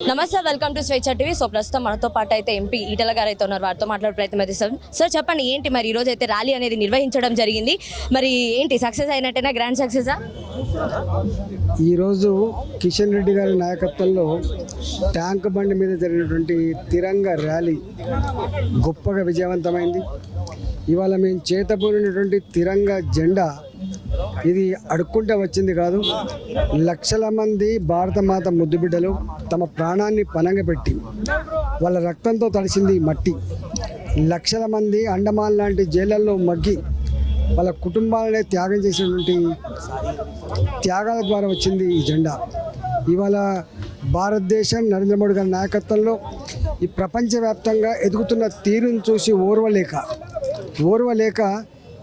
నమస్తే welcome to Swecha TV. So ప్రస్తుతం మనతో పాటు అయితే ఎంపీ ఈటల గారు అయితే ఉన్నారు. వారితో మాట్లాడే ప్రయత్నం అయితే చేస్తాం. సార్ చెప్పండి ఏంటి మరి ఈరోజు అయితే ర్యాలీ అనేది నిర్వహించడం జరిగింది? మరి ఏంటి సక్సెస్ అయినట్టేనా? గ్రాండ్ సక్సెసా? ఈరోజు కిషన్ రెడ్డి గారి నాయకత్వంలో ట్యాంక్ బండి మీద జరిగినటువంటి తిరంగ ర్యాలీ గొప్పగా విజయవంతమైంది. ఇవాళ మేము చేతబూనినటువంటి తిరంగ జెండా ఇది అడుక్కుంటే వచ్చింది కాదు. లక్షల మంది భారత మాత ముద్దు బిడ్డలు తమ ప్రాణాన్ని పనంగా పెట్టి వాళ్ళ రక్తంతో తడిసింది మట్టి. లక్షల మంది అండమాన్ లాంటి జైళ్ళల్లో మగ్గి వాళ్ళ కుటుంబాలనే త్యాగం చేసినటువంటి త్యాగాల ద్వారా వచ్చింది ఈ జెండా. ఇవాళ భారతదేశం నరేంద్ర మోడీ గారి నాయకత్వంలో ఈ ప్రపంచవ్యాప్తంగా ఎదుగుతున్న తీరును చూసి ఓర్వలేక ఓర్వలేక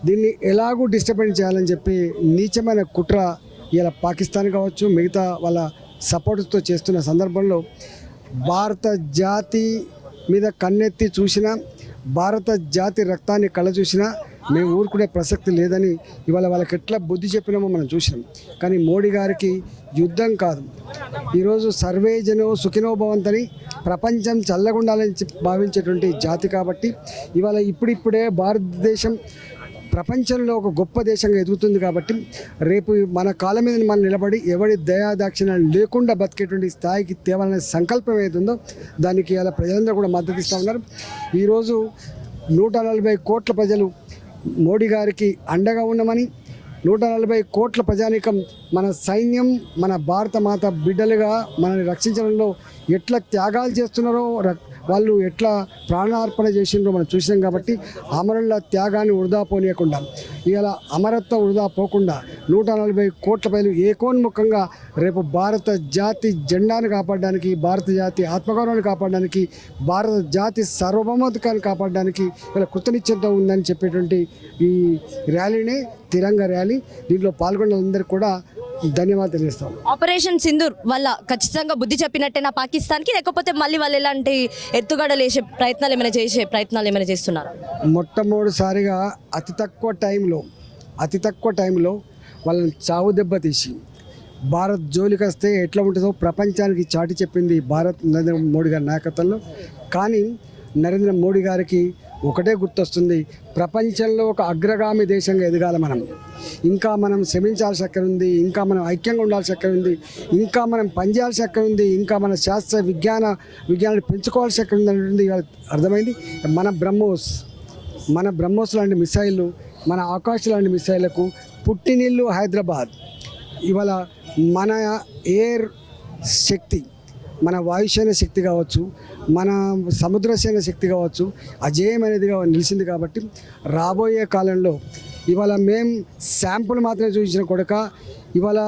దీన్ని ఎలాగూ డిస్టర్బెన్స్ చేయాలని చెప్పి నీచమైన కుట్ర ఇలా పాకిస్తాన్ కావచ్చు మిగతా వాళ్ళ సపోర్ట్తో చేస్తున్న సందర్భంలో భారత జాతి మీద కన్నెత్తి చూసినా భారత జాతి రక్తాన్ని కళ్ళ చూసినా మేము ఊరుకునే ప్రసక్తి లేదని ఇవాళ వాళ్ళకి ఎట్లా బుద్ధి చెప్పినామో మనం చూసినాం. కానీ మోడీ గారికి యుద్ధం కాదు. ఈరోజు సర్వే జనో సుఖినో భవంతని ప్రపంచం చల్లగుండాలని భావించేటువంటి జాతి కాబట్టి ఇవాళ ఇప్పుడిప్పుడే భారతదేశం ప్రపంచంలో ఒక గొప్ప దేశంగా ఎదుగుతుంది కాబట్టి రేపు మన కాలం మీద మనం నిలబడి ఎవరి దయాదాక్షిణ్యాలు లేకుండా బతికేటువంటి స్థాయికి తేవాలనే సంకల్పం ఏదుందో దానికి ఇలా ప్రజలందరూ కూడా మద్దతు ఇస్తూ ఉన్నారు. ఈరోజు నూట నలభై కోట్ల ప్రజలు మోడీ గారికి అండగా ఉన్నామని నూట నలభై కోట్ల ప్రజానీకం మన సైన్యం మన భారత మాత బిడ్డలుగా మనల్ని రక్షించడంలో ఎట్లా త్యాగాలు చేస్తున్నారో వాళ్ళు ఎట్లా ప్రాణార్పణ చేసిండ్రో మనం చూసినాం కాబట్టి అమరుల త్యాగాన్ని వృధా పోనీయకుండా ఇలా అమరత్వం వృధా పోకుండా నూట నలభై కోట్ల ప్రజలు ఏకోన్ముఖంగా రేపు భారత జాతి జెండాను కాపాడడానికి భారత జాతి ఆత్మగౌరవాన్ని కాపాడడానికి భారత జాతి సార్వభౌమతికాన్ని కాపాడడానికి ఇలా కృతనిశ్చయంతో ఉందని చెప్పేటువంటి ఈ ర్యాలీని తిరంగ ర్యాలీ. దీంట్లో పాల్గొన్న అందరికీ కూడా ధన్యవాదాలు తెలియజేస్తాం. ఆపరేషన్ సింధూర్ వల్ల ఖచ్చితంగా బుద్ధి చెప్పినట్టేనా పాకిస్తాన్కి? లేకపోతే మళ్ళీ వాళ్ళు ఎలాంటి ఎత్తుగడలు వేసే ప్రయత్నాలు ఏమైనా చేసే ప్రయత్నాలు ఏమైనా చేస్తున్నారు? మొట్టమొదటిసారిగా అతి తక్కువ టైంలో అతి తక్కువ టైంలో వాళ్ళని చావు దెబ్బ తీసి భారత్ జోలికి వస్తే ఎట్లా ఉంటుందో ప్రపంచానికి చాటి చెప్పింది భారత్ నరేంద్ర మోడీ గారి నాయకత్వంలో. కానీ నరేంద్ర మోడీ గారికి ఒకటే గుర్తొస్తుంది. ప్రపంచంలో ఒక అగ్రగామి దేశంగా ఎదగాలి మనం. ఇంకా మనం శ్రమించాల్సి అక్కడ ఉంది ఇంకా మనం ఐక్యంగా ఉండాల్సి అక్కడ ఉంది ఇంకా మనం పనిచేయాల్సి అక్కడ ఉంది ఇంకా మన శాస్త్ర విజ్ఞాన విజ్ఞానాన్ని పెంచుకోవాల్సి అక్కడ ఉంది అనేది అర్థమైంది? మన బ్రహ్మోస్ మన బ్రహ్మోస్ లాంటి మిసైళ్ళు మన ఆకాశ లాంటి మిసైళ్ళకు పుట్టినిల్లు హైదరాబాద్. ఇవాళ మన ఎయిర్ శక్తి మన వాయుసేన శక్తి కావచ్చు మన సముద్రసేన శక్తి కావచ్చు అజేయమైనది నిలిచింది కాబట్టి రాబోయే కాలంలో ఇవాళ మేం శాంపుల్ మాత్రమే చూపించిన కొడక ఇవాళ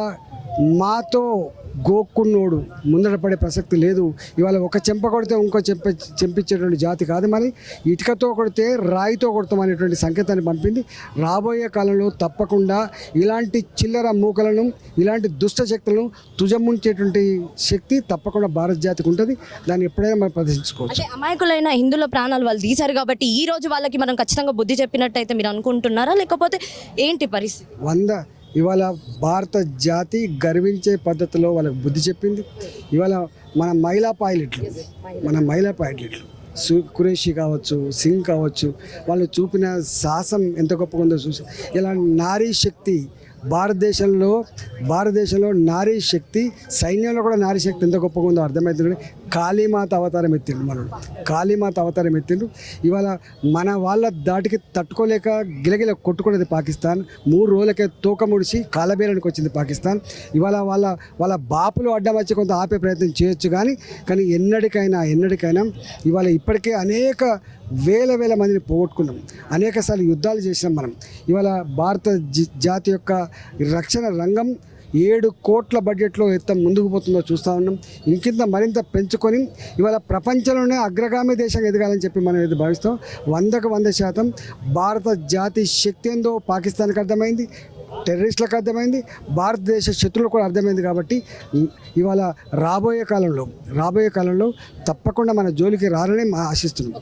మాతో గోక్కున్నోడు ముందర పడే ప్రసక్తి లేదు. ఇవాళ ఒక చెంప కొడితే ఇంకో చెంప చెంపించేటువంటి జాతి కాదు మరి. ఇటుకతో కొడితే రాయితో కొడతాం అనేటువంటి సంకేతాన్ని పంపింది. రాబోయే కాలంలో తప్పకుండా ఇలాంటి చిల్లర మూకలను ఇలాంటి దుష్ట శక్తులను తుజముంచేటువంటి శక్తి తప్పకుండా భారత జాతికి ఉంటుంది. దాన్ని ఎప్పుడైనా మనం ప్రదర్శించుకోవచ్చు. అమాయకులైన హిందువుల ప్రాణాలు వాళ్ళు తీశారు కాబట్టి ఈ రోజు వాళ్ళకి మనం ఖచ్చితంగా బుద్ధి చెప్పినట్టయితే మీరు అనుకుంటున్నారా? లేకపోతే ఏంటి పరిస్థితి? వంద ఇవాళ భారత జాతి గర్వించే పద్ధతిలో వాళ్ళకి బుద్ధి చెప్పింది. ఇవాళ మన మహిళా పైలట్లు మన మహిళా పైలట్లు సు కురేషి కావచ్చు సింగ్ కావచ్చు వాళ్ళు చూపిన సాహసం ఎంత గొప్పగా ఉందో చూసి ఇలా నారీ శక్తి భారతదేశంలో భారతదేశంలో నారీ శక్తి సైన్యంలో కూడా నారీ శక్తి ఎంత గొప్పగా ఉందో అర్థమవుతుంది కాళీమాత అవతారం ఎత్తిండు మనడు. కాళీమాత అవతారం ఎత్తిండు. ఇవాళ మన వాళ్ళ దాటికి తట్టుకోలేక గిలగిల కొట్టుకునేది పాకిస్తాన్. మూడు రోజులకే తోక ముడిచి కాలబేరానికి వచ్చింది పాకిస్తాన్. ఇవాళ వాళ్ళ వాళ్ళ బాపులు అడ్డం వచ్చి కొంత ఆపే ప్రయత్నం చేయొచ్చు కానీ కానీ ఎన్నటికైనా ఎన్నటికైనా ఇవాళ ఇప్పటికే అనేక వేల వేల మందిని పోగొట్టుకున్నాం. అనేక సార్లు యుద్ధాలు చేసినాం మనం. ఇవాళ భారత జాతి యొక్క రక్షణ రంగం ఏడు కోట్ల బడ్జెట్లో ఎంత ముందుకు పోతుందో చూస్తూ ఉన్నాం. ఇంకింత మరింత పెంచుకొని ఇవాళ ప్రపంచంలోనే అగ్రగామి దేశంగా ఎదగాలని చెప్పి మనం ఇది భావిస్తాం. వందకు వంద శాతం భారత జాతి శక్తి ఏందో పాకిస్తాన్కి అర్థమైంది టెర్రరిస్టులకు అర్థమైంది భారతదేశ శత్రువులకు కూడా అర్థమైంది కాబట్టి ఇవాళ రాబోయే కాలంలో రాబోయే కాలంలో తప్పకుండా మన జోలికి రారని మా ఆశిస్తున్నాం.